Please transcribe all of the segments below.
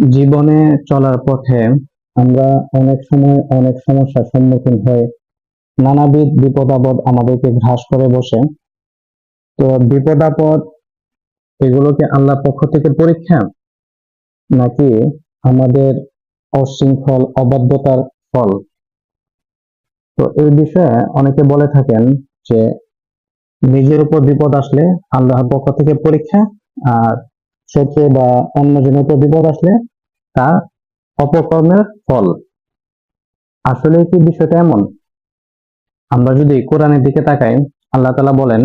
জীবনে চলার পথে আমরা অনেক সময় অনেক সমস্যার সম্মুখীন হয়ে নানাবিধ বিপদ আপদ আমাদেরকে ঘ্রাস করে বসে। তো বিপদ আপদ এগুলোকে আল্লাহ পক্ষ থেকে পরীক্ষা? নাকি আমাদের অশৃঙ্খল, অবাধ্যতার ফল? তো এই বিষয়ে অনেকে বলে থাকেন যে, নিজের উপর বিপদ আসলে আল্লাহর পক্ষ থেকে পরীক্ষা, আর শত্রু বা অন্যজনের উপর বিপদ আসলে তা অপকর্মের ফল। আসলে কি বিষয়টা এমন? আমরা যদি কোরআনের দিকে তাকাই, আল্লাহ তাআলা বলেন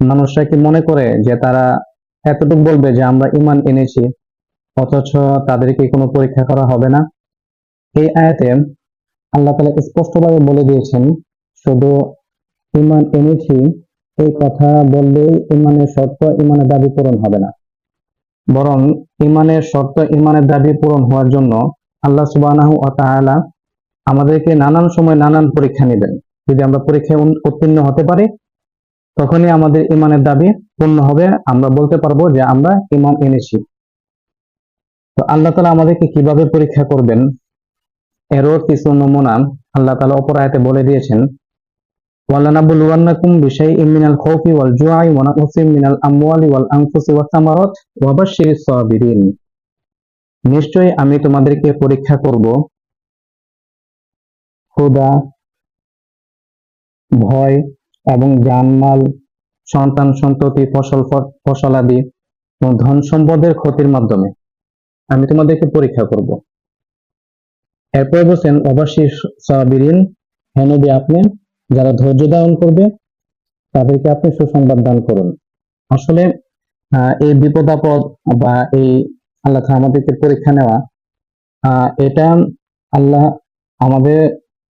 মানুষরা কি মনে করে যে তারা এতটুকু বলবে যে আমরা ইমান এনেছি, অথচ তাদেরকে কোনো পরীক্ষা করা হবে না? এই আয়াতে আল্লাহ তালা স্পষ্টভাবে বলে দিয়েছেন, শুধু ইমান এনেছি এই কথা বললেই ইমানের শর্ত ইমানের দাবি পূরণ হবে না। বরং ইমানের শর্ত ইমানের দাবি পূরণ হওয়ার জন্য আল্লাহ তাআলা আমাদেরকে নানান সময় নানান পরীক্ষা নেবেন। যদি আমরা পরীক্ষায় উত্তীর্ণ হতে পারি, তখনই আমাদের ইমানের দাবি পূর্ণ হবে। আমরা বলতে পারব যে আমরা ইমান এনেছি। তো আল্লাহ তালা আমাদেরকে কীভাবে পরীক্ষা করবেন? এরও কিছু নমুনা আল্লাহ তালা অপর আয়াতে বলে দিয়েছেন। ولنبلونكم بشيء من الخوف والجوع ونقص من الأموال والأنفس والثمرات وبشر الصابرين নিশ্চয়ই আমি তোমাদেরকে পরীক্ষা করব ক্ষুধা ভয় এবং জানমাল সন্তান সন্ততি ফসল ফ- ফসলাদি এবং ধন সম্পদের ক্ষতির মাধ্যমে আমি তোমাদেরকে পরীক্ষা করব এরপরে বলছেন অবশ্যই সাবিরিন হেনবি আপনি যারা ধৈর্য ধারণ করবে, তাদেরকে আপনি সুসংবাদ দান করুন। আসলে এই বিপদ আপদ বা এই আল্লাহ আমাদেরকে পরীক্ষা নেওয়া এটা আল্লাহ আমাদের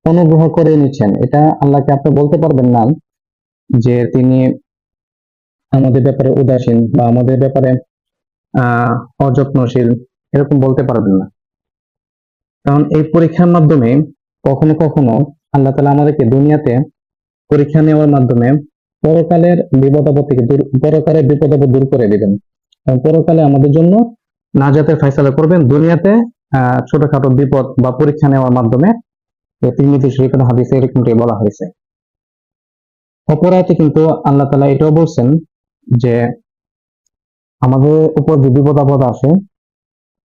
অনুগ্রহ করে নিচ্ছেন। এটা আল্লাহকে আপনি বলতে পারবেন না যে তিনি আমাদের ব্যাপারে উদাসীন বা আমাদের ব্যাপারে, আহ, অযত্নশীল, এরকম বলতে পারবেন না। কারণ এই পরীক্ষার মাধ্যমে কখনো কখনো আল্লাহ তালা আমাদেরকে দুনিয়াতে পরীক্ষা নেওয়ার মাধ্যমে পরকালের বিপদ আপদ থেকে দূর, পরকালের বিপদ আপদ দূর করে দিবেন। পরকালে আমাদের জন্য নাজাতের ফয়সালা করবেন। দুনিয়াতে ছোটখাটো বিপদ বা পরীক্ষা নেওয়ার মাধ্যমে হাদিসে এরকমটাই বলা হয়েছে। অপরাধে কিন্তু আল্লাহ তালা এটাও বলছেন যে আমাদের উপর যে বিপদ আপদ আসে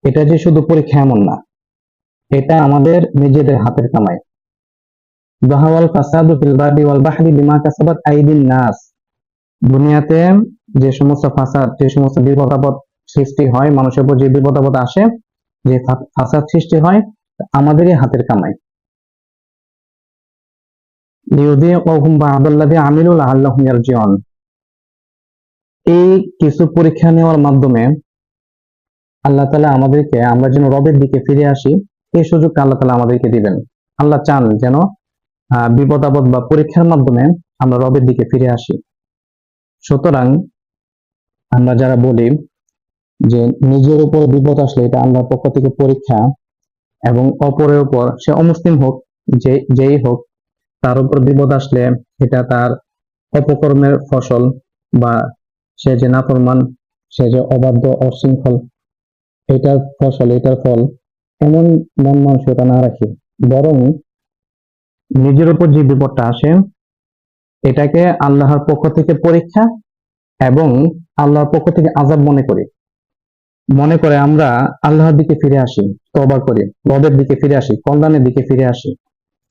এটা যে শুধু পরীক্ষা এমন না, এটা আমাদের নিজেদের হাতের কামাই। যাহাওয়াল ফাসাদু ফিল বারদি ওয়াল বাহরি বিমা কাসাবাত আইদিন নাস। দুনিয়াতে যে সমস্ত ফাসাদ, যে সমস্ত বিপদ আপদ সৃষ্টি হয়, মানুষের উপর যে বিপদ আপদ আসে, যে ফাসাদ সৃষ্টি হয়, আমাদেরই হাতের কামাই। এই কিছু পরীক্ষা নেওয়ার মাধ্যমে আল্লাহ তাআলা আমাদেরকে, আমরা যেন রবের দিকে ফিরে আসি, এই সুযোগ আল্লাহ তাআলা আমাদেরকে দিবেন। আল্লাহ চান যেন বিপদ বা পরীক্ষার মাধ্যমে আমরা রবের দিকে ফিরে আসি। সুতরাং আমরা যারা বলি যে নিজের উপর বিপদ আসলে এটা আল্লাহর পক্ষ থেকে পরীক্ষা এবং অপরের উপর, সে অমুসলিম হোক, যে, যেই হোক, তার উপর বিপদ আসলে এটা তার অপকর্মের ফসল বা সে যে নাফরমান, সে যে অবাধ্য, অশৃঙ্খল, এটার ফসল, এটার ফল এমন মন মানসিকতা না রাখি। বরং নিজের উপর যে বিপদটা আসে, এটাকে আল্লাহর পক্ষ থেকে পরীক্ষা এবং আল্লাহর পক্ষ থেকে আজাব মনে করি। মনে করে আমরা আল্লাহর দিকে ফিরে আসি তবা করি, রবের দিকে ফিরে আসি, কল্যাণের দিকে ফিরে আসি।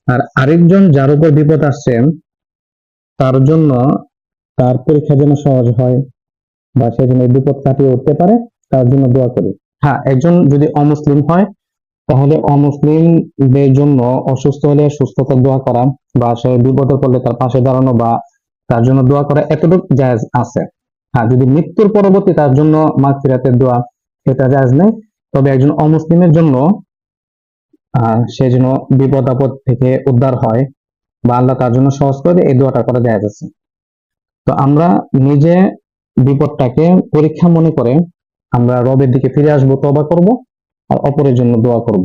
আর আরেকজন যার উপর বিপদ আসছে, তার জন্য তার পরীক্ষা যেন সহজ হয় বা সে যেন বিপদ কাটিয়ে উঠতে পারে, তার জন্য দোয়া করি। হ্যাঁ একজন যদি অমুসলিম হয় তাহলে অমুসলিমদের জন্য অসুস্থ হলে সুস্থতা দোয়া করা বা সে বিপদে পড়লে তার পাশে দাঁড়ানো বা তার জন্য দোয়া করা এতটুকু জায়েজ আছে। হ্যাঁ যদি মৃত্যুর পরবর্তী তার জন্য মাগফিরাতের দোয়া এটা জায়েজ নেই। তবে একজন অমুসলিমের জন্য সে যেন বিপদ আপদ থেকে উদ্ধার হয় বা আল্লাহ তার জন্য সহজ করে এই দোয়াটা করা জায়জ আছে। তো আমরা নিজে বিপদটাকে পরীক্ষা মনে করে আমরা রবের দিকে ফিরে আসব তবা করব। আর অপরের জন্য দোয়া করব।